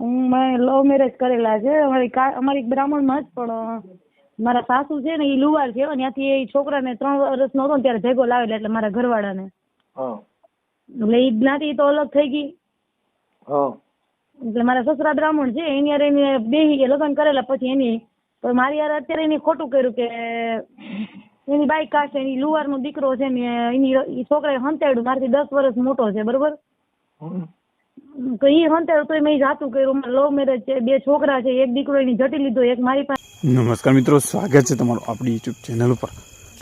હું મેં love marriage કરેલા છે. અમારી કા અમારી બ્રાહ્મણમાં જ પણ મારા સાસુ છે ને એ લુવાર છે. ત્યાંથી એ છોકરાને ત્રણ વર્ષનો હતો ને ત્યારે ભેગો લાવેલા એટલે મારા ઘરવાળાને. એટલે એ જ્ઞાતિ તો અલગ થઈ ગઈ. હા. એટલે મારા સસરા બ્રાહ્મણ છે એની યાર એને બેહી ગયા લગ્ન કરેલા પછી એની પણ મારી યાર અત્યારે એને ખોટું કર્યું કે એની બાઈક કાઢશે એની લુવારનો દીકરો છે ને એની છોકરાએ હંતાડ્યું મારાથી દસ વર્ષ મોટો છે બરોબર? હમ. તો એ તો મેં જાતું કર્યું. લવ મેરેજ છે, બે છોકરા છે, એક દીકરો એની જટી લીધો, એક મારી પાસે. નમસ્કાર મિત્રો, સ્વાગત છે તમારું આપણી યુટ્યુબ ચેનલ ઉપર.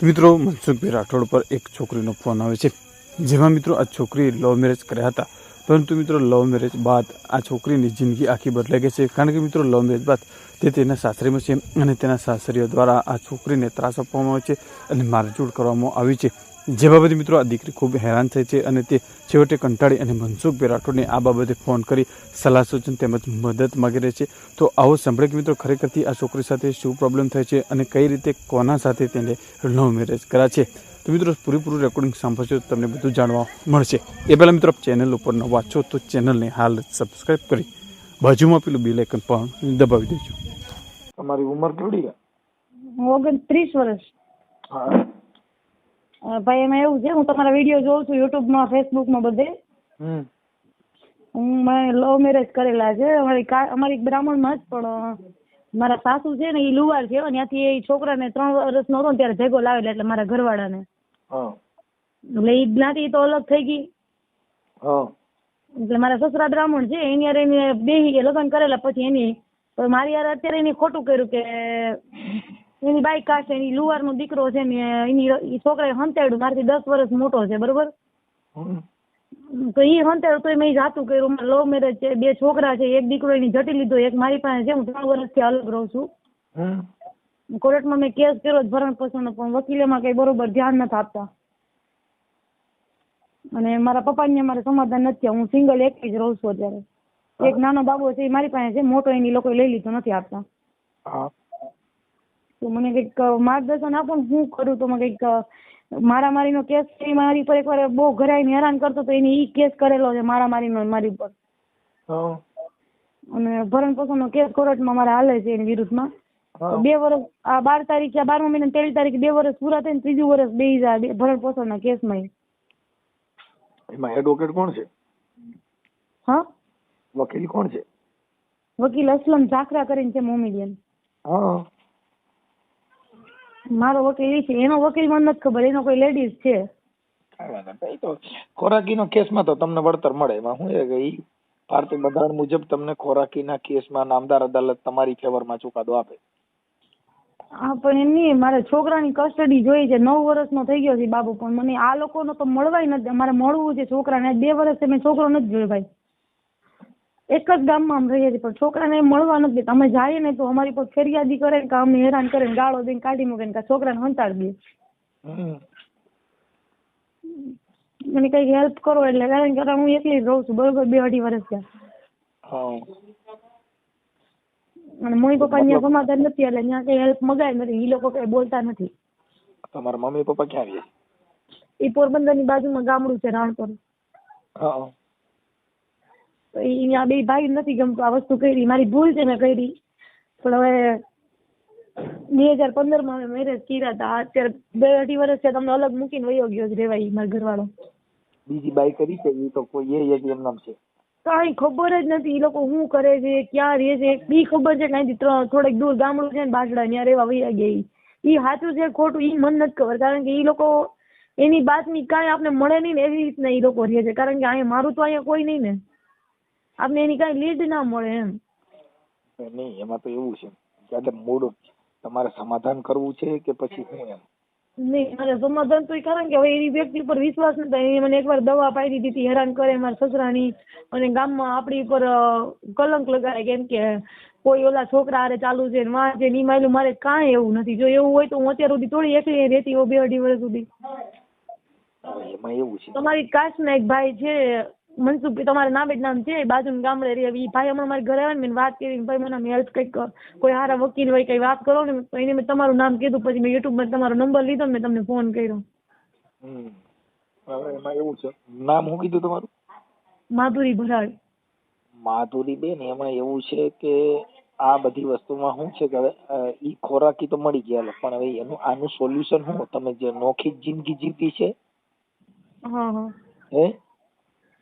મિત્રો, મનસુખભાઈ રાઠોડ પર એક છોકરીનો ફોન આવે છે. જેમાં મિત્રો, આ છોકરી લવ મેરેજ કર્યા હતા. પરંતુ મિત્રો લવ મેરેજ બાદ આ છોકરીની જિંદગી આખી બદલાઈ ગઈ છે. કારણ કે મિત્રો લવ મેરેજ બાદ તે તેના સાસરીમાં છે અને તેના સાસરીઓ દ્વારા આ છોકરીને ત્રાસ આપવામાં આવે છે અને મારઝૂડ કરવામાં આવી છે. જે બાબતે મિત્રો આ દીકરી ખૂબ હેરાન થઈ છે અને તે છેવટે કંટાળી અને મનસુખભાઈ રાઠોડને આ બાબતે ફોન કરી સલાહ સૂચન તેમજ મદદ માગી રહી છે. તો આવો સાંભળે કે મિત્રો ખરેખરથી આ છોકરી સાથે શું પ્રોબ્લેમ થાય છે અને કઈ રીતે કોના સાથે તેને લવ મેરેજ કર્યા છે? તો મિત્રો પૂરેપૂરું રેકોર્ડિંગ સાંભળશો તો તમને બધું જાણવા મળશે. એ પહેલાં મિત્રો ચેનલ ઉપર નવા છો તો ચેનલને હાલ સબસ્ક્રાઈબ કરી બાજુમાં પેલું બિલ આઇકન પણ દબાવી દેજો. તમારી ઉંમર કેવડી ઓગણત્રીસ વર્ષ. હા. ભાઈ એમાં એવું છે હું તમારા વીડિયો જોઉં છું યુટ્યુબમાં ફેસબુકમાં બધે. હું મેં લવ મેરેજ કરેલા છે અમારી અમારી બ્રાહ્મણમાં જ પણ મારા સાસુ છે ને એ લુવાર છે ત્યાંથી એ છોકરાને ત્રણ વર્ષનો હતો ને ત્યારે ભેગો લાવેલા એટલે મારા ઘરવાળાને. એટલે એ જ્ઞાતિ તો અલગ થઈ ગઈ. એટલે મારા સસરા બ્રાહ્મણ છે એની યાર એને બેહી ગયા લગ્ન કરેલા પછી એની મારી યાર અત્યારે એને ખોટું કર્યું કે એની બાઈક કાઢશે એની લુવારનો દીકરો છે ને એની છોકરાએ હંતાડ્યું મારાથી દસ વર્ષ મોટો છે બરોબર. તો એ હંતાડ્યું તો મેં જાતું કર્યું મારે લવ મેરેજ છે બે છોકરા છે એક દીકરો એની જટી લીધો એક મારી પાસે છે હું ત્રણ વર્ષથી અલગ રહું છું. કોર્ટમાં મેં કેસ કર્યો છે ભરણ પોષણનો પણ વકીલેમાં કઈ બરોબર ધ્યાન નથી આપતા. અને મારા પપ્પાને મારે સમાધાન નથી હું સિંગલ એકલી જ રહું છું અત્યારે. એક નાનો બાબો છે એ મારી પાસે છે મોટો એની લોકો લઈ લીધો નથી આપતા. તો મને કંઈક માર્ગદર્શન આપો ને શું કરું? તો મને કંઈક મારામારીનો કેસ છે એ મારી પર એકવાર બહુ ઘરાઈને હેરાન કરતો તો એની ઈ કેસ કરેલો છે મારામારીનો મારી ઉપર. અને ભરણ પોષણનો કેસ કોર્ટમાં મારે હાલે છે એની વિરુદ્ધમાં. બે વર્ષ આ બાર તારીખે બાર મહિના તેરી તારીખે બે વર્ષ પૂરા થઈને ત્રીજું વર્ષ બે જાય ભરણ પોષણના કેસમાં. એમાં એડવોકેટ કોણ છે? હા? વકીલ કોણ છે? વકીલ અસલમ ઝાખરા કરીને છે મોમેડિયન હા. મારો વકીલ છે. એનો વકીલ મને નથી ખબર. એનો કોઈ લેડીઝ છે. એ તો ખોરાકીનો કેસમાં તો તમને વળતર મળે. એમાં શું છે કે ઈ ભારતીય બંધારણ મુજબ તમને ખોરાકીના કેસમાં નામદાર અદાલત તમારી ફેવરમાં ચુકાદો આપે. હા પણ એમ નહીં. મારે છોકરાની કસ્ટડી જોઈએ છે. નવ વર્ષનો થઈ ગયો છે બાબુ. પણ મને આ લોકોનો તો મળવાય નથી. મારે મળવું છે છોકરાને. બે વર્ષથી મેં છોકરો નથી જોયો ભાઈ. એક જ ગામમાં આમ રહીએ છીએ પણ છોકરાને મળવા નથી દેતા. અમે જઈએ ને તો અમારી પર ફેરિયાદી કરે કે અમને હેરાન કરે ને ગાળો દઈને કાઢી મૂકે ને કે છોકરાને હંતાડી દે. મને કઈ હેલ્પ કરો એટલે કારણ કે હું એકલી જ રહું છું બરોબર બે અઢી વર્ષ થયા. અને મમ્મી પપ્પા ની સમાધાન નથી એટલે ત્યાં કઈ હેલ્પ મગાય નથી એ લોકો કઈ બોલતા નથી. તમારા મમ્મી પપ્પા ક્યાં રહે એ પોરબંદરની બાજુમાં ગામડું છે રાણપુર. હા. તો અહીંયા બે ભાઈ નથી ગમતું. આ વસ્તુ કરી મારી ભૂલ છે મેં કરી. પણ હવે બે હજાર પંદરમાં અમે મેરેજ કર્યા હતા. અત્યારે બે અઢી વર્ષ છે તમને અલગ મૂકીને વયો ગયો છે રેવાય મારા ઘરવાળો. બીજી બાઈ કરી છે? એ તો કોઈ એ એક એમ નામ છે. કાંઈ ખબર જ નથી એ લોકો શું કરે છે ક્યાં રહે છે. બી ખબર છે કઈ થોડેક દૂર ગામડું છે ને બાજડા ત્યાં રહેવા વયા ગયા ઈ. ઈ સાચું છે ખોટું ઈ મને નથી ખબર. કારણ કે ઈ લોકો એની બાતમી કાંઈ આપણે મળે નહીં ને એવી રીતના એ લોકો રહે છે. કારણ કે અહીંયા મારું તો અહીંયા કોઈ નહીં ને. આપણે એની કાંઈ લીડ ના મળે એમ. નહીં એમાં તો એવું છે. કે એટલે મૂળ તમારે સમાધાન કરવું છે કે પછી હું એમ? નહીં મારે સમાધાન તો કારણ કે હવે એની વ્યક્તિ પર વિશ્વાસ નતો એ મને એકવાર દવા પાઈ દીધી હેરાન કરે મારા સસરાની. અને ગામમાં આપણી પર કલંક લગાડે કેમ કે કોઈ ઓલા છોકરા હારે ચાલુ છે ને વાં છે ની માયલું મારે કાંઈ એવું નથી. જો એવું હોય તો હું અત્યાર સુધી થોડી એકલી રહેતી હોઉં બે અઢી વર્ષ સુધી. એમાં એવું છે. તમારી કાસ્ટના એક ભાઈ છે મનસુખ તમારે નામે જ નામ છે બાજુ ગામડે રહે એ ભાઈ હમણાં મારી ઘરે આવે ને મેં વાત કરી ભાઈ મને હેલ્પ કંઈક કોઈ સારા વકીલ હોય કંઈ વાત કરો ને એને મેં તમારું નામ કીધું પછી મેં યુટ્યુબમાં તમારો નંબર લીધો મેં તમને ફોન કર્યો. હવે એમાં એવું છે. નામ શું કીધું તમારું? માધુરી ભરાડ. માધુરી બેન એમાં એવું છે કે આ બધી વસ્તુમાં શું છે કે હવે ઈ ખોરાકી તો મળી ગયા પણ હવે એનું આનું સોલ્યુશન શું? તમે જે નોખી જિંદગી જીવી છે? હા હા. હે?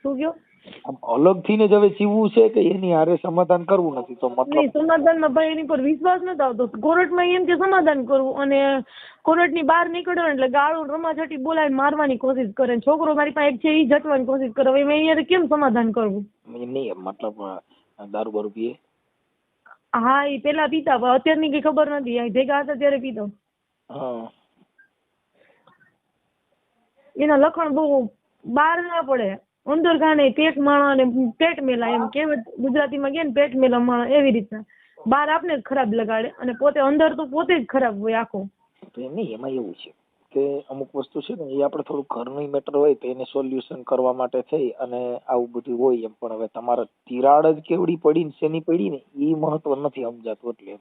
શું કયો? અલગ અલગથી ને જ હવે જીવવું છે કે એની હારે સમાધાન કરવું નથી તો મતલબ સમાધાનમાં ભાઈ એની પર વિશ્વાસ નથી આવતો. કોર્ટમાં એમ કે સમાધાન કરવું અને કોર્ટની બહાર નીકળ્યો એટલે ગાળું રમાછટી બોલાવીને મારવાની કોશિશ કરે છોકરો મારી પાસે એક છે એ જટવાની કોશિશ કરે. હવે મેં અહીંયા કેમ સમાધાન કરવું? નહીં મતલબ દારૂ બારૂ પીએ? હા એ પેલા પીતા પણ અત્યારની કઈ ખબર નથી. ભેગા હતા ત્યારે પીતો. હા. એના લખણ બહુ બહાર ના પડે. અંદર ખાને પેટ માણો અને પેટ મેલા એમ કહેવત ગુજરાતીમાં કે ને પેટ મેલા માણો એવી રીતના. બહાર આપને ખરાબ લગાડે અને પોતે અંદર તો પોતે જ ખરાબ હોય આખો. તો એમ નહીં એમાં એવું છે કે અમુક વસ્તુ છે ને એ આપણે થોડું ઘરનું મેટર હોય તો એને સોલ્યુશન કરવા માટે થઈ અને આવું બધું હોય એમ. પણ હવે તમારે તિરાડ જ કેવડી પડી ને શેની પડી ને એ મહત્વ નથી સમજાતું એટલે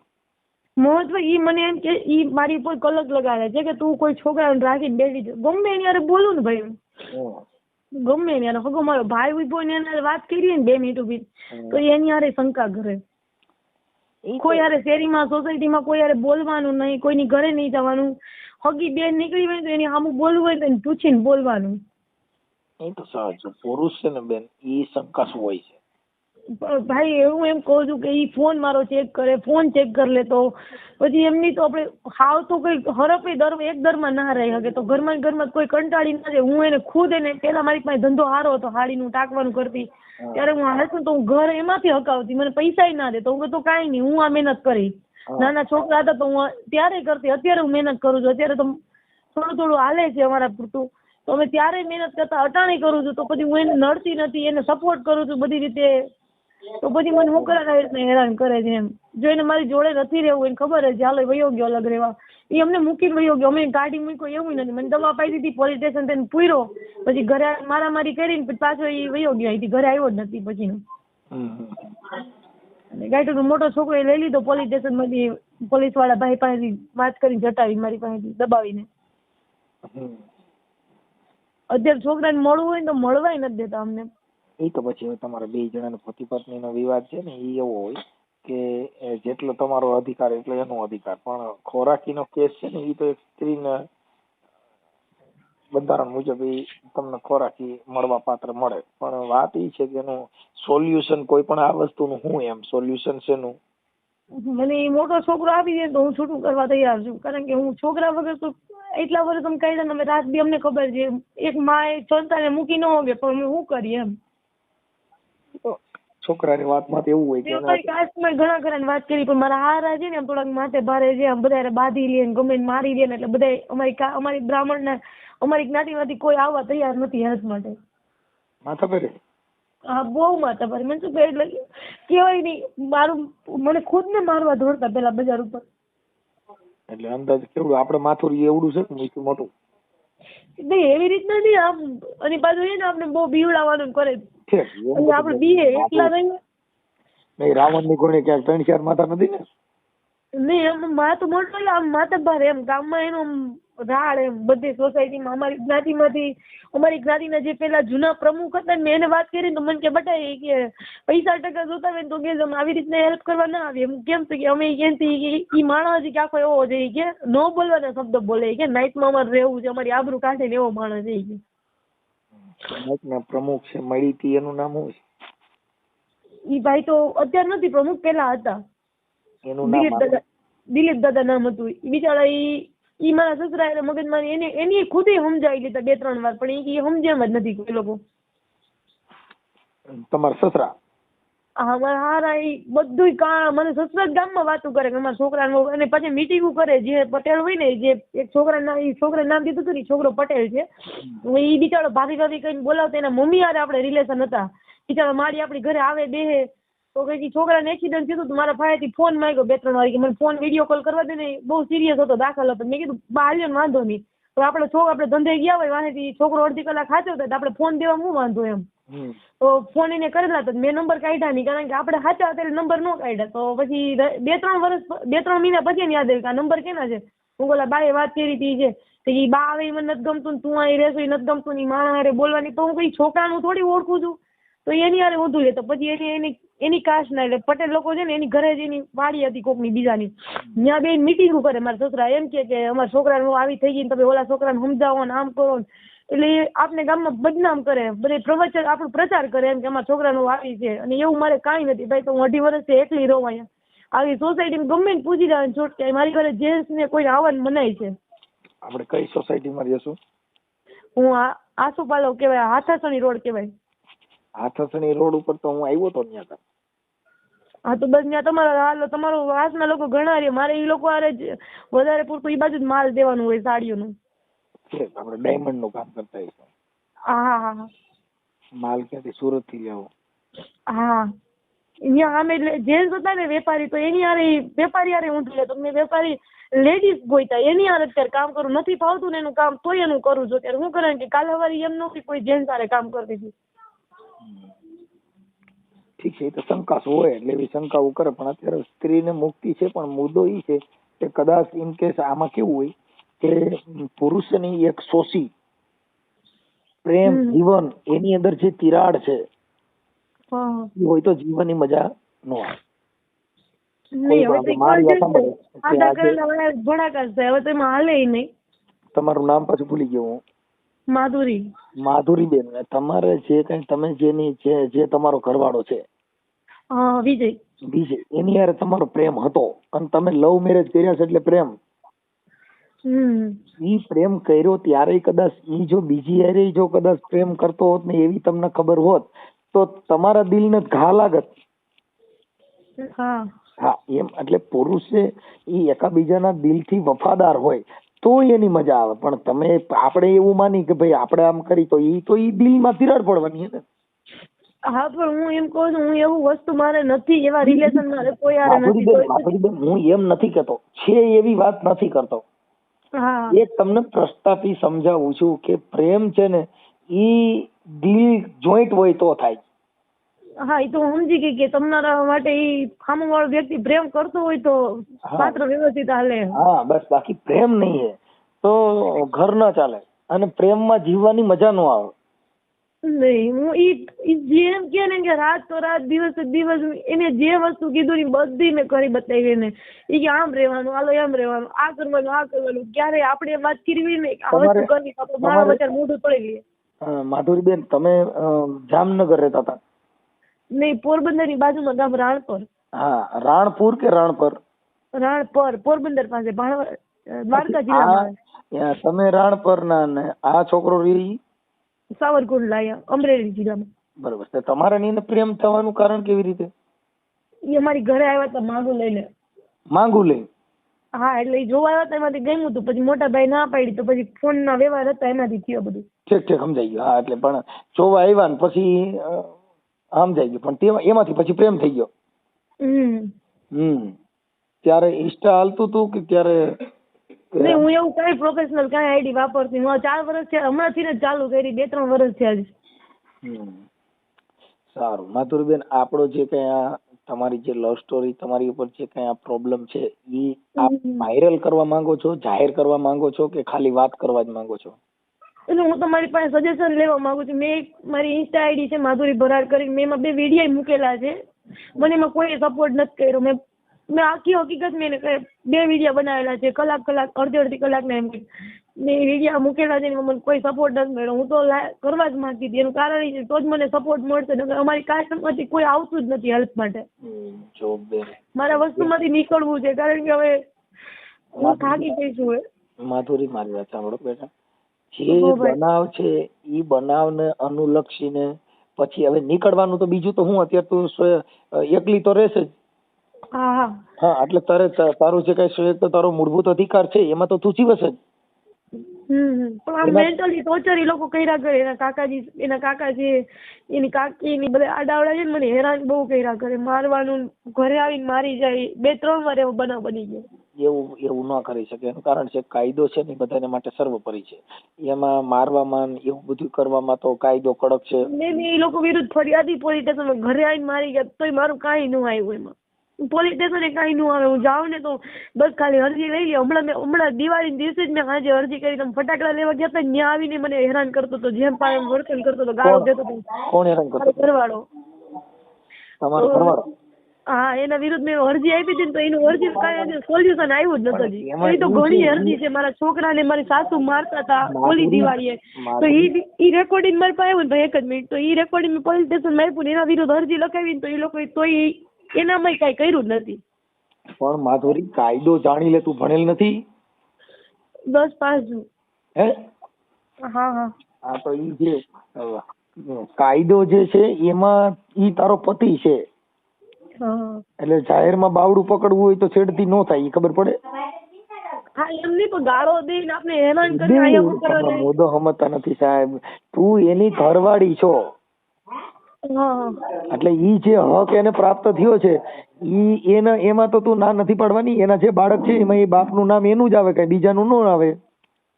મહત્વ ઈ મને એમ કે ઈ મારી ઉપર કલક લગાડે. છે કે તું કોઈ છોકરાને રાખીને બેસી ગમે એની હારે બોલું ને ભાઈ. ગમે એની હારે હગો મારો ભાઈ ઊભો ને એને વાત કરીએ ને બે મિનિટ ઊભી તો એની હારે શંકા કરે કોઈ હારે શેરીમાં સોસાયટીમાં કોઈ હારે બોલવાનું નહીં કોઈની ઘરે નહીં જવાનું. હગી બેન નીકળી હોય ને તો એની સામું બોલવું હોય તો એને પૂછીને બોલવાનું. એ તો સાચું. પુરુષ છે ને બેન એ શંકા શું હોય છે. ભાઈ હું એમ કહું છું કે ઈ ફોન મારો ચેક કરે ફોન ચેક કરી લેતો પછી એમની તો આપણે હાવ તો કઈ હરપે દર એક દરમાં ના રહી શકે. તો ઘરમાં ઘરમાં કોઈ કંટાળી ના જાય. હું એને ખુદ એને પેલા મારી પાસે ધંધો સારો હતો હાડીનું ટાંકવાનું કરતી. ત્યારે હું હાલતું તો હું ઘર એમાંથી હકાવતી. મને પૈસા ના દે. તો હું તો કાંઈ નહીં હું આ મહેનત કરી. નાના છોકરા હતા તો હું ત્યારે કરતી. અત્યારે હું મહેનત કરું છું. અત્યારે તો થોડું થોડું હાલે છે અમારા પૂરતું. તો અમે ત્યારે મહેનત કરતા અટાણી કરું છું. તો પછી હું એને નડતી નથી એને સપોર્ટ કરું છું બધી રીતે. તો પછી મને હું કરે આવી રીતના હેરાન કરે છે એમ. જો એને મારી જોડે નથી રહેવું એને ખબર જ છે, હાલો વયો ગયો અલગ રહેવા. એ અમને મૂકીને વયો ગયો. અમે ગાડી મૂક્યો એવું નથી. મને દવા પાઈ દીધી પોલીસ સ્ટેશન તેને પૂર્યો. પછી ઘરે મારામારી કરીને પછી પાછો એ વયો ગયો. અહીંથી ઘરે આવ્યો જ નથી પછી. અને ગાઈટોનો મોટો છોકરો એ લઈ લીધો પોલીસ સ્ટેશનમાંથી પોલીસવાળા ભાઈ પાસેથી વાત કરીને જટાવી મારી પાસેથી દબાવીને. અત્યારે છોકરાને મળવું હોય ને તો મળવાય નથી દેતા અમને. એ તો પછી હવે તમારા બે જણાનો પતિ પત્નીનો વિવાદ છે ને એ એવો હોય કે જેટલો તમારો અધિકાર એટલો એનો અધિકાર. પણ ખોરાકીનો કેસ છે ને એ તો એક સ્ત્રીને બંધારણ મુજબ એ તમને ખોરાકી મળવા પાત્ર મળે. પણ વાત એ છે કે એનું સોલ્યુશન કોઈ પણ આ વસ્તુનું હું એમ, સોલ્યુશન શેનું? મને એ મોટો છોકરો આપી દે તો હું છૂટું કરવા તૈયાર છું. કારણ કે હું છોકરા વગર તો એટલા વર્ષ તમે કહી દે અમે રાત બી અમને ખબર છે, એક માએ સંતાને મૂકી ન હોગે, પણ શું કરીએ એમ? તો છોકરાની વાતમાં એવું હોય કે કાસ્ટમાં ઘણા ઘણા વાત કરી પણ મારા હારા છે ને આમ થોડાક માથે ભારે છે આમ બધા બાંધી લે ને ગમે મારી લે ને એટલે બધા અમારી અમારી અમારી બ્રાહ્મણના અમારી જ્ઞાતિમાંથી કોઈ આવવા તૈયાર નથી હેલ્પ માટે. માથા પેરે હા બહુ માથા ભારે. મને શું એટલે કેવાય નહીં મારું મને ખુદ ને મારવા દોડતા પેલા બજાર ઉપર. એટલે અંદાજ કેવડું? આપણે માથું એવડું છે મોટું મોટું? નહીં એવી રીતના નહીં આમ અને પાછું એ ને આપણે બહુ બીવડાવવાનું કરે. છે અને આપણે બીએ એટલા નહીં. નહીં રાવણની કોઈ ક્યાંક ત્રણ ચાર માતા નથી ને? નહીં એમ માથું મોટું એટલે આમ માતા ભારે એમ ગામમાં એનું રાડ એમ બધી સોસાયટીમાં અમારી જ્ઞાતિમાંથી અમારી જ્ઞાતિના જે પેલા જૂના પ્રમુખ હતા મેં એને વાત કરી તો મને કે બટા એ કે પૈસા ટકા જોતા હોય ને તો કે અમે આવી રીતના હેલ્પ કરવા ના આવીએ. કેમ તો કે અમે એનથી એ માણસ કે આખો એવો છે કે ન બોલવાના શબ્દ બોલે. કે નાઇટમાં અમારે રહેવું છે અમારી આબરૂ કાઢે ને એવો માણસ છે ઈ કે. સમાજના પ્રમુખ છે મળી હતી એનું નામ શું છે? ઈ ભાઈ તો અત્યારે નથી પ્રમુખ પેલા હતા. એનું નામ દિલીપ દાદા નામ હતું. ઈ બિચારા ઈ ઈ મારા સસરા એટલે મગજમાં એને એની ખુદે સમજાવી લીધા બે ત્રણ વાર પણ એ સમજ્યા જ નથી કોઈ લોકો. તમારા સસરા? હા મારા હારા એ બધું કા મને સસરા જ ગામમાં વાતું કરે કે અમારા છોકરાને અને પછી મીટિંગો કરે જે પટેલ હોય ને જે એક છોકરાના ઈ છોકરાનું નામ દીધું હતું ને છોકરો પટેલ છે. એ ઈ બિચારો ભાભી ભાભી કહીને બોલાવતો એના મમ્મી હારે આપણે રિલેશન હતા. બિચારો મારી આપણી ઘરે આવે બેહે. તો કઈ છોકરાને એક્સિડન્ટ થયું હતું મારા ભાઈથી ફોન માંગ્યો બે ત્રણ વાર કે મને ફોન વીડિયો કોલ કરવા દે ને બહુ સિરિયસ હતો દાખલ હતો. મેં કીધું બા હાલ્યો ને વાંધો નહીં. તો આપણે છોકરો આપણે ધંધે ગયા હોય વાંહેથી છોકરો અડધી કલાક હોય તો આપણે ફોન દેવા હું વાંધો એમ? તો ફોન એને કરેલા તો મેં નંબર કાઢ્યા નહીં કારણ કે આપણે સાચા અત્યારે નંબર ન કાઢ્યા. તો પછી બે ત્રણ વર્ષ બે ત્રણ મહિના પછી યાદ આવ્યું કે આ નંબર કેના છે? હું બોલા બાએ વાત કરી હતી છે. તો એ બા આવે મને નથી ગમતું તું અહીં રહેશો એ નથી ગમતું ને હારે બોલવાની. તો હું કઈ છોકરાનું થોડી ઓળખું છું? તો એની હારે ઊંધું લે. તો પછી એની એની એની કાસ્ટ ના એટલે પટેલ લોકો છે ને એની ઘરે જ એની વાડી હતી કોકની બીજાની. ત્યાં બે મિટિંગો કરે મારા છોકરા એમ કે કે અમારા છોકરાને આવી થઈ ગઈ તમે ઓલા છોકરાને સમજાવો ને આમ કરો ને. એટલે એ આપને ગામમાં બદનામ કરે. બધે પ્રવચન આપણો પ્રચાર કરે એમ કે અમારા છોકરાનું આવી છે. અને એવું મારે કાંઈ નથી. ભાઈ તો હું અઢી વર્ષથી એકલી રહું અહીંયા. આવી સોસાયટીમાં ગમે ને પૂછી જાય છોટ કે મારી ઘરે જેન્ટ્સ ને કોઈ આવવાનું મનાય છે. આપણે કઈ સોસાયટીમાં રહેશું હું આ કેવાય કહેવાય હાથાસણી રોડ કહેવાય. હાથસણી રોડ ઉપર તો હું આવ્યો તો ત્યાં હા તો બસ ત્યાં તમારા હાલો તમારો વાસના લોકો ઘણા રે. મારે એ લોકો હારે જ વધારે પૂરતું એ બાજુ જ માલ દેવાનું હોય સાડીઓનું. આપણે ડાયમંડનું કામ કરતા હોઈશું. હા હા હા માલ ક્યાંથી? સુરતથી લેવો હા. અહીંયા અમે જેન્ટ્સ હતા ને વેપારી તો એની હારે વેપારી હારે ઊંધું લે તો મેં વેપારી લેડીઝ ગોઈતા એની હારે અત્યારે કામ કરું. નથી ફાવતું ને એનું કામ તોય એનું કરું. છું અત્યારે હું કરે કે કાલે સવારે એમ નથી કોઈ જેન્ટ્સ હારે કામ કરતી હતી. ઠીક છે એ તો શંકા હોય એટલે એવી શંકાઓ કરે પણ અત્યારે સ્ત્રીને મુક્તિ છે પણ મુદ્દો એ છે કે કદાચ ઇન કેસ આમાં કેવું હોય કે પુરુષની એક શોષી પ્રેમ જીવન એની અંદર જે તિરાડ છે એ હોય તો જીવનની મજા નો આવે. તમારું નામ પાછું ભૂલી ગયો હું. માધુરી. માધુરીબેન તમારે જે કઈ તમે જેની જે જે તમારો ઘરવાળો છે વિજય. વિજય એની યાર તમારો પ્રેમ હતો અને તમે લવ મેરેજ કર્યા છે એટલે પ્રેમ. ઈ પ્રેમ કર્યો ત્યારે કદાચ ઈ જો બીજી હારે જો કદાચ પ્રેમ કરતો હોત ને એવી તમને ખબર હોત તો તમારા દિલને ઘા લાગત. હા. હા એમ એટલે પુરુષે ઈ એકાબીજાના દિલથી વફાદાર હોય તો એની મજા આવે. પણ તમે આપણે એવું માની કે ભાઈ આપણે આમ કરી તો ઈ તો ઈ દિલમાં તિરાડ પડવાની ને. હા પણ હું એમ કહું છું હું એવું વસ્તુ મારે નથી એવા રિલેશન મારે કોઈ આરે નથી હું એમ નથી કહેતો. છે એવી વાત નથી કરતો. હા. એક તમને પ્રસ્તાપી સમજાવું છું કે પ્રેમ છે ને ઈ દિલ જોઈન્ટ હોય તો થાય. હા એ તો હું સમજી ગઈ કે તમારા માટે ઈ સામેવાળો વ્યક્તિ પ્રેમ કરતો હોય તો પાત્ર વ્યવસ્થિત હાલે. હા બસ બાકી પ્રેમ નહીં હે. તો ઘર ન ચાલે અને પ્રેમમાં જીવવાની મજા ન આવે. નહીં હું ઈ જેમ કે ને કે રાત તો રાત દિવસ દિવસ એને જે વસ્તુ કીધું ને બધી મેં કરી બતાવી એને. ઈ કે આમ રહેવાનું હાલો એમ રહેવાનું આ કરવાનું આ કરવાનું. ક્યારે આપણે વાત કરવી ને આ વસ્તુ કરવી તો આપણે મારા તમારે- મોઢું તોડી લઈએ માધુરીબેન તમે જામનગર રહેતા હતા. નહીં પોરબંદરની બાજુમાં ગામ રાણપર. હા રાણપુર કે રાણપર? રાણપર પોરબંદર પાસે દ્વારકા જિલ્લામાં. તમે રાણપર ના ને આ છોકરો રી સાવરકુંડલા અમરેલી જિલ્લામાં. બરોબર તો તમારા ની પ્રેમ થવાનું કારણ કેવી રીતે? એ અમારી ઘરે આવ્યા હતા માંગુ લઈને. માંગુ લઈ? હા એટલે એ જોવા આવ્યા હતા એમાંથી ગમ્યું હતું પછી મોટા ભાઈ ના પાડી તો પછી ફોન ના વ્યવહાર હતા એનાથી થયો બધું. ઠીક ઠીક સમજાઈ ગયું. હા એટલે પણ જોવા આવ્યા ને પછી સમજાઈ ગયું. પણ તેમાં એમાંથી પછી પ્રેમ થઈ ગયો. હમ. ત્યારે ઇન્સ્ટા હાલતું તું કે ત્યારે નહીં હું એવું કઈ પ્રોફેશનલ કઈ આઈડી વાપરતી હું ચાર વર્ષ છે હમણાંથી જ ચાલુ કરી. બે ત્રણ વર્ષ થયા છે. સારું. માધુરીબેન આપણો જે કઈ આ તમારી જે લવ સ્ટોરી તમારી ઉપર જે કઈ આ પ્રોબ્લેમ છે ઈ આપ વાયરલ કરવા માંગો છો જાહેર કરવા માંગો છો કે ખાલી વાત કરવા જ માંગો છો? એટલે હું તમારી પાસે સજેશન લેવા માંગુ છું. મેં મારી ઇન્સ્ટા આઈડી છે માધુરી ભરાડ કરીને. મેં એમાં બે વિડીયા મૂકેલા છે. મને એમાં કોઈ સપોર્ટ નથી કર્યો. મેં મેં આખી હકીકત મેં બે વિડીયા બનાવેલા છે. કલાક કલાક અડધી અડધી કલાકના એમ. મેં વિડીયા મૂકેલા છે મને કોઈ સપોર્ટ નથી મળ્યો. હું તો કરવા જ માંગતી હતી. એનું કારણ એ છે તો જ મને સપોર્ટ મળશે. નકર અમારી કાસ્ટમાંથી કોઈ આવતું જ નથી હેલ્પ માટે. મારા વસ્તુમાંથી નીકળવું છે. કારણ કે હવે હું થાકી ગઈ છું. માધુરી મારી વાત સાંભળો બેટા. જે. બનાવ છે ઈ બનાવને અનુલક્ષીને પછી હવે નીકળવાનું તો બીજું તો હું અત્યારે તું સ્વ- એકલી તો રહેશે જ હા હા હા એટલે તારે ત- તારું જે કઈ સ્વ- તો તારો મૂળભૂત અધિકાર છે એમાં તો તું જીવશે જ. પણ આ મેન્ટલી ટોર્ચર એ લોકો કર્યા કરે. એના કાકાજી એના કાકા છે એની કાકી ની બધા આડાવડા છે ને મને હેરાન બહુ કર્યા કરે. મારવાનું ઘરે આવીને મારી જાય. બે ત્રણ વાર એવો બનાવ બની ગયો. એવું એવું ન કરી શકે. એનું કારણ છે કાયદો છે ને એ બધાને માટે સર્વોપરી છે. એમાં મારવામાં એવું બધું કરવામાં તો કાયદો કડક છે. મેં એ લોકો વિરુદ્ધ ફરિયાદી પોલીસ સ્ટેશનમાં ઘરે આવીને મારી ગયા તોય મારું કાંઈ ન આવ્યું એમાં. પોલીસ સ્ટેશને કાંઈ ન આવે હું જાઉં ને તો બસ ખાલી અરજી લઈ લે હમણાં મેં હમણાં દિવાળી દિવસે જ મેં આજે અરજી કરી તમે ફટાકડા લેવા ગયા હતા ત્યાં આવીને મને હેરાન કરતો હતો જેમ પાય એમ વર્તન કરતો હતો ગાળો દેતો હતો કોણ હેરાન કરતો? ઘરવાળો. તમારો ઘરવાળો? હા એના વિરુદ્ધ મેં અરજી આપી હતી તો એનું અરજી કાંઈ સોલ્યુશન આવ્યું જ નથી એ તો ઘણી અરજી છે. મારા છોકરાને મારી સાસુ મારતા હતા ઓલી દિવાળીએ. તો ઈ ઈ રેકોર્ડિંગ મારી પાસે આવ્યું ને એક જ મિનિટ તો ઈ રેકોર્ડિંગ મેં પોલીસ સ્ટેશનમાં આપ્યું એના વિરુદ્ધ અરજી લખાવી તો એ લોકો તોય એનામાંય કઈ કર્યું જ નથી. પણ માધુરી કાયદો જાણી લે તું ભણેલ નથી? દસ પાસ હે? હા હા. આ તો ઈ જે કાયદો જે છે એમાં ઈ તારો પતિ છે. એટલે જાહેરમાં બાવડું પકડવું હોય તો છેડતી નો થાય એ ખબર પડે? હા એમ નહીં પણ ગાળો દઈને આપણે હેરાન કરી મોદો સમજતા નથી સાહેબ. તું એની ઘરવાળી છો. એટલે ઈ જે હક એને પ્રાપ્ત થયો છે ઈ એને એમાં તો તું ના નથી પાડવાની એના જે બાળક છે એમાં એ બાપનું નામ એનું જ આવે કઈ બીજાનું ન આવે.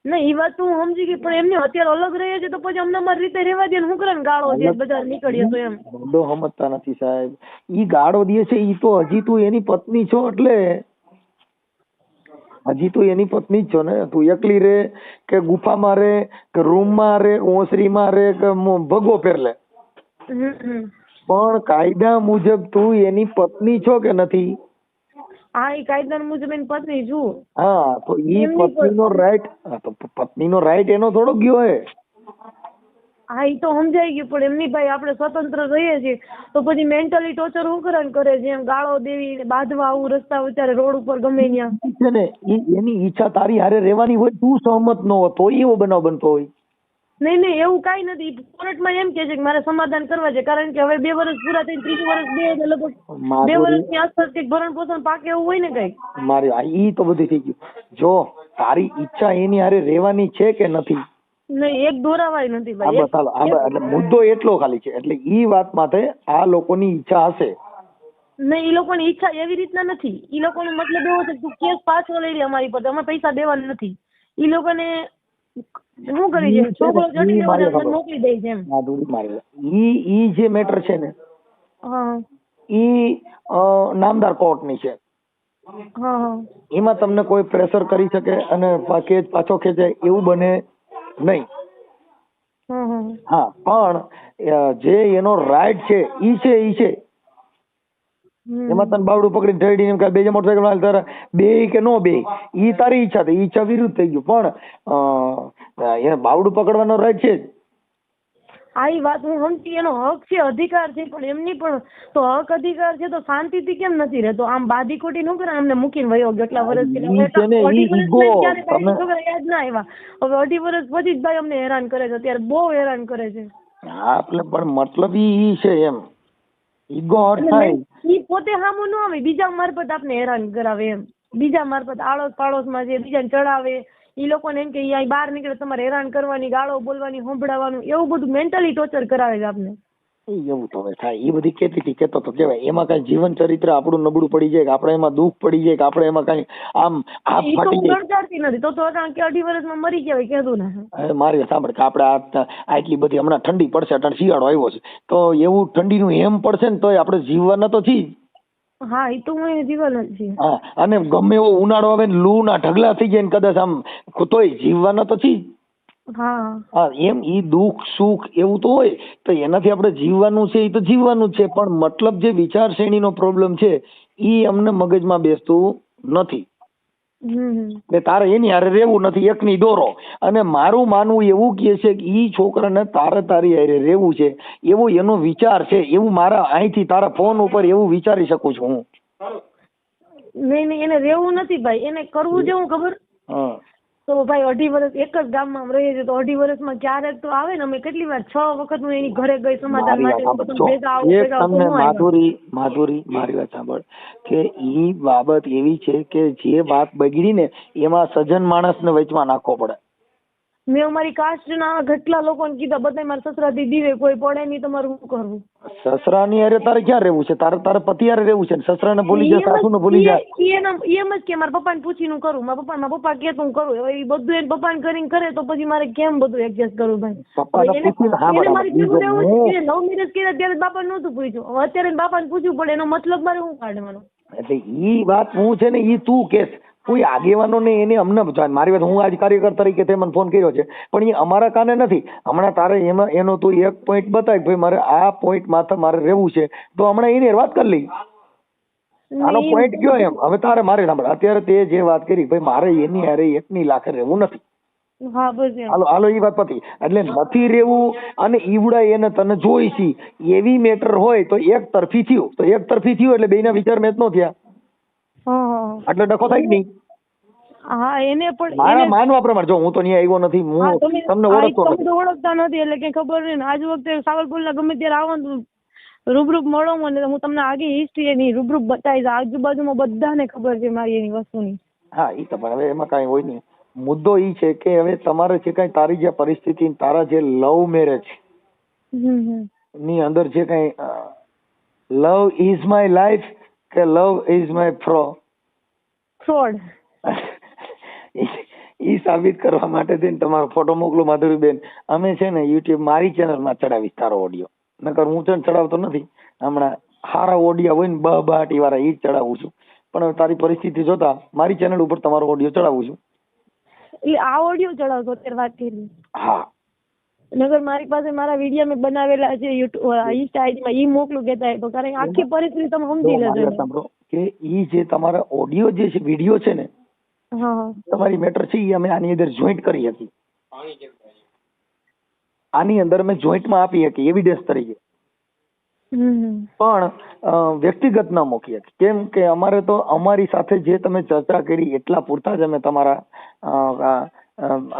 ના એ વાત હું સમજી ગઈ પણ એમને અત્યારે અલગ રહે છે તો પછી અમને અમારી રીતે રહેવા દે હું કરે ગાળો દે બધા નીકળીએ તો એમ. બધો સમજતા નથી સાહેબ. ઈ ગાળો દે છે ઈ તો હજી તું એની પત્ની છો એટલે. હજી તું એની પત્ની જ છો ને? તું એકલી રે કે ગુફામાં રે કે રૂમમાં રે ઓસરીમાં રે કે ભગો પહેરલે. પણ કાયદા મુજબ તું એની પત્ની છો કે નથી? હા એ કાયદા મુજબ એની પત્ની છું. હા તો એ પત્નીનો રાઈટ તો પત્નીનો રાઈટ એનો થોડો ગયો હે. હા એ તો સમજાઈ ગયું પણ એમની ભાઈ આપણે સ્વતંત્ર રહીએ છીએ. તો પછી મેન્ટલી ટોર્ચર હું કરે કરે છે એમ ગાળો દેવી બાંધવા આવું રસ્તા વચારે રોડ ઉપર ગમે ત્યાં. છે ને એની ઈચ્છા તારી હારે રહેવાની હોય તું સહમત ન હોતો એવો બનાવ બનતો હોય. નહીં નહીં એવું કાંઈ નથી. કોર્ટમાં એમ કે છે કે મારે સમાધાન કરવા છે. કારણ કે હવે બે વર્ષ પૂરા થઈને ત્રીજું વર્ષ બે એટલે લગભગ બે વર્ષની આસપાસ કંઈક ભરણ પોષણ પાકે એવું હોય ને કંઈક. મારી આ ઈ તો બધું થઈ ગયું. જો તારી ઈચ્છા એની હારે રહેવાની છે કે નથી? નહીં એક દોરાવાય નથી ભાઈ. આ એટલે મુદ્દો એટલો ખાલી છે. એટલે ઈ વાત માટે આ લોકોની ઈચ્છા હશે. નહીં એ લોકોની ઈચ્છા એવી રીતના નથી. એ લોકોનો મતલબ એવો છે કે તું કેસ પાછો લઈ લે અમારી પર. અમે પૈસા દેવાના નથી. એ લોકોને શું કરી છે છોકરો જટી લેવા. મોકલી દે છે એમ. માધુરી મારી ઈ ઈ જે મેટર છે ને હા. ઈ નામદાર કોર્ટની છે. હા હા. એમાં તમને કોઈ પ્રેશર કરી શકે અને કેસ પાછો ખેંચાય એવું બને નહીં. હા હા હા. પણ જે એનો રાઈટ છે ઈ છે ઈ છે. એમાં તને બાવડું પકડીને ઠેડીને એમ કે બે મોટરસાયકલ હાલ તારા બે કે નો બે? ઈ તારી ઈચ્છા થઈ ઈચ્છા વિરુદ્ધ થઈ ગયું. પણ એને બાવડું પકડવાનો રાઈટ છે. આ ઈ વાત હું સમજી એનો હક છે અધિકાર છે પણ એમની પણ તો હક અધિકાર છે તો શાંતિથી કેમ નથી રહેતો? આમ બાદી ખોટી નું કરે અમને મૂકીને વયો એટલા વર્ષ યાદ ના આવ્યા. હવે અઢી વર્ષ પછી જ ભાઈ અમને હેરાન કરે છે. અત્યારે બહુ હેરાન કરે છે. હા એટલે પણ મતલબ ઈ છે એમ. ઈગો હર્ટ થાય. ઈ પોતે સામું ન આવે બીજા મારફત આપને હેરાન કરાવે એમ. બીજા મારફત આડોશ પાડોશમાં જે બીજાને ચડાવે ઈ લોકોને એમ કે અહીં બહાર નીકળે તમારે હેરાન કરવાની ગાળો બોલવાની સંભળાવવાનું એવું બધું મેન્ટલી ટોર્ચર કરાવે છે આપને. એવું તો હવે થાય. એ બધી કેતી હતી કેતો તો કેવાય એમાં કઈ જીવન ચરિત્ર આપણું નબળું પડી જાય કે આપણે એમાં દુઃખ પડી જાય કે આપણે એમાં કઈ આમ હાથ ફાટી જાય. નથી. તો તો કારણ કે અઢી વર્ષમાં મરી ગયા હોય ને. મારે સાંભળ કે આપણે આ આટલી બધી હમણાં ઠંડી પડશે અટાણ શિયાળો આવ્યો છે. તો એવું ઠંડીનું હેમ પડશે ને તોય આપણે જીવવાના તો છીએ હા એ તો હું જીવન જ હા અને ગમે એવો ઉનાળો આવે ને લૂ ના ઢગલા થઈ જાય ને કદાચ આમ તોય જીવવાના તો છીએ. હા. એમ ઈ દુઃખ સુખ એવું તો હોય તો એનાથી આપણે જીવવાનું છે એ તો જીવવાનું છે પણ મતલબ જે વિચાર શ્રેણીનો પ્રોબ્લેમ છે ઈ અમને મગજમાં બેસતું નથી. ને તારે એની હારે રહેવું નથી એકની દોરો. અને મારું માનવું એવું કહે છે કે ઈ છોકરાને તારે તારી હારે રહેવું છે એવો એનો વિચાર છે એવું મારા અહીંથી તારા ફોન ઉપર એવું વિચારી શકું છું હું. નહીં નહીં એને રહેવું નથી ભાઈ એને કરવું જેવું ખબર? હા. તો ભાઈ અઢી વર્ષ એક જ ગામમાં રહીએ છીએ તો અઢી વર્ષમાં ક્યારેક તો આવે ને અમે કેટલી વાર છ વખત હું એની ઘરે ગઈ સમાધાન માટે તમને માધુરી માધુરી મારી વાત સાંભળ કે ઈ બાબત એવી છે કે જે વાત બગડી ને એમાં સજન માણસને વચમાં નાખવો પડે. મેં અમારી કાસ્ટના કેટલા લોકોને કીધા બધા મારા સસરાથી દીવે કોઈ પડે નહીં તમારે શું કરવું? સસરાની અરે તારે ક્યાં રહેવું છે? તારે તારે પતિ યારે રહેવું છે સસરાને ભૂલી જા સાસુને ભૂલી જાય એમ એમ જ કે મારા પપ્પાને પૂછીને કરું. મારા પપ્પા મારા પપ્પા કે તું કરું. હવે ઈ બધું એને પપ્પાને કરીને કરે તો પછી મારે કેમ બધું એડજસ્ટ કરવું ભાઈ? એને- હા. મારી ભેગું રહેવું હું- છે. એને લવ કર્યા ત્યારે બાપાને નહોતું પૂછ્યું. હવે અત્યારે બાપાને પૂછવું પડે એનો મતલબ મારે શું કાઢવાનો? એટલે ઈ વાત હું છે ને ઈ તું કેસ. કોઈ આગેવાનો ને એને અમને મારી વાત હું આજ કાર્યકર તરીકે તે મને ફોન કર્યો છે. પણ એ અમારા કાને નથી. હમણાં તારે એમાં એનો તું એક પોઈન્ટ બતાય ભાઈ મારે આ પોઈન્ટ માથે મારે રહેવું છે. તો હમણાં એની વાત કરી લઈ. આનો પોઈન્ટ કયો એમ? હવે તારે મારે સાંભળ. અત્યારે તે જે વાત કરી ભાઈ મારે એની હારે એકની લાખે રહેવું નથી. હાલો હાલો એ વાત પતી. એટલે નથી રહેવું અને ઈવડા એને તને જોઈ છી એવી મેટર હોય તો એક તરફી થયું. તો એક તરફી થયું એટલે બેના વિચાર મેચ નો થયા. એટલે ડખો થાય કે નહીં? હા એને પણ મારા માનવા પ્રમાણે જો હું તો ત્યાં આવ્યો નથી હું તમને ઓળખતો નથી. ઓળખતા નથી એટલે કઈ ખબર નહીં. આજ વખતે સાવરકુંડલા ગમે ત્યારે આવવાનું ને રૂબરૂ મળો મને હું તમને આગી હિસ્ટ્રી એની રૂબરૂ બતાવીશ. આજુબાજુમાં બધાને ખબર છે મારી એની વસ્તુની. હા એ તો હવે એમાં કાંઈ હોય નહીં. મુદ્દો એ છે કે હવે તમારે જે કાંઈ તારી જે પરિસ્થિતિ ને તારા જે લવ મેરેજની અંદર જે કાંઈ લવ ઇઝ માય લાઈફ કે લવ ઇઝ માય ફ્રો ફ્રોડ એ સાબિત કરવા માટે થઈને તમારો ફોટો મોકલો માધુરીબેન. અમે છે ને યુટ્યુબ મારી ચેનલમાં ચડાવીશ તારો ઓડિયો નકર હું છે ચડાવતો નથી. હમણાં સારા ઓડિયા હોય ને બ બહાટી વાળા ઈ જ ચડાવું છું. પણ હવે તારી પરિસ્થિતિ જોતા મારી ચેનલ ઉપર તમારો ઓડિયો ચડાવું છું. એટલે આ ઓડિયો ચડાવતો અત્યારે વાત કરી. હા. નગર મારી પાસે મારા વીડિયો મેં બનાવેલા છે યુટ્યુબ ઇન્સ્ટા આઈડીમાં ઈ મોકલું કહેતા તો. કારણ કે આખી પરિસ્થિતિ તમે સમજી લેજો સાંભળો કે ઈ જે તમારા ઓડિયો જે છે વીડિયો છે ને તમારી મેટર છે ઈ અમે આની અંદર જોઈન્ટ કરી હતી આની અંદર અમે જોઈન્ટમાં આપી હતી એવિડન્સ તરીકે. પણ વ્યક્તિગત ના મૂકી હતી કેમ કે અમારે તો અમારી સાથે જે તમે ચર્ચા કરી એટલા પૂરતા જ અમે તમારા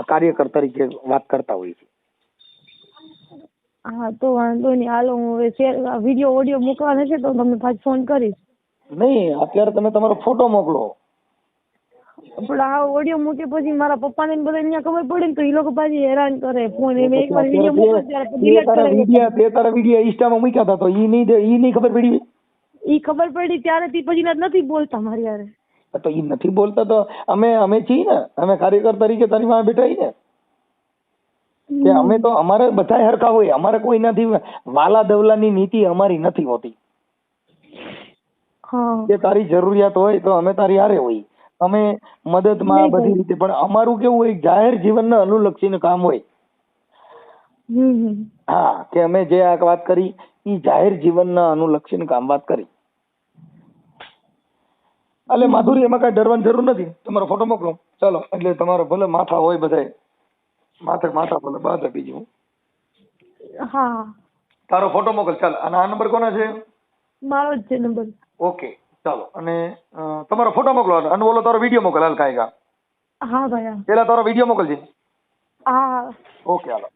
કાર્યકર તરીકે વાત કરતા હોઈએ છીએ. હા તો વાંધો નહીં. હાલો હું હવે શેર વીડિયો ઓડિયો મૂકવાનો છે તો તમને પાછો ફોન કરીશ. નહીં અત્યારે તમે તમારો ફોટો મોકલો. પણ આ ઓડિયો મૂકે પછી મારા પપ્પાને ને બધા અહીંયા ખબર પડે ને તો એ લોકો પાછી હેરાન કરે ફોન એમ એકવાર વીડિયો મૂકે ત્યારે ડિલીટ કરે વિડીયા તે તારા વીડિયો ઇન્સ્ટામાં મૂક્યા હતા તો ઈ નહીં દે- ઈ નહીં ખબર પડી ઈ ખબર પડી ત્યારે થી પછી ના નથી બોલતા મારી હારે. તો ઈ નથી બોલતા તો અમે અમે છીએ ને. અમે કાર્યકર તરીકે તારી માં બેઠા ને કે અમે તો અમારે બધા હરખા હોય અમારે કોઈ નથી વાલા દવલાની નીતિ અમારી નથી હોતી. કે તારી જરૂરિયાત હોય તો અમે તારી હારે હોય અમે મદદમાં બધી રીતે પણ અમારું કેવું હોય જાહેર જીવનને અનુલક્ષીને કામ હોય. હા કે અમે જે આ વાત કરી એ જાહેર જીવનના અનુલક્ષીને કામ વાત કરી. એટલે માધુરી એમાં કઈ ડરવાની જરૂર નથી. તમારો ફોટો મોકલો. ચાલો એટલે તમારો ભલે માથા હોય બધાય. માથે માથા ભલે બાધા બીજું. હા. તારો ફોટો મોકલ ચાલ. અને આ નંબર કોના છે? મારો જ છે નંબર ઓકે ચાલો. અને તમારો ફોટો મોકલો. અને ઓલો તારો વીડિયો મોકલ હાલ કાંઈ હા ભાઈ પેલા તારો વીડિયો મોકલજે. હા. ઓકે હાલો.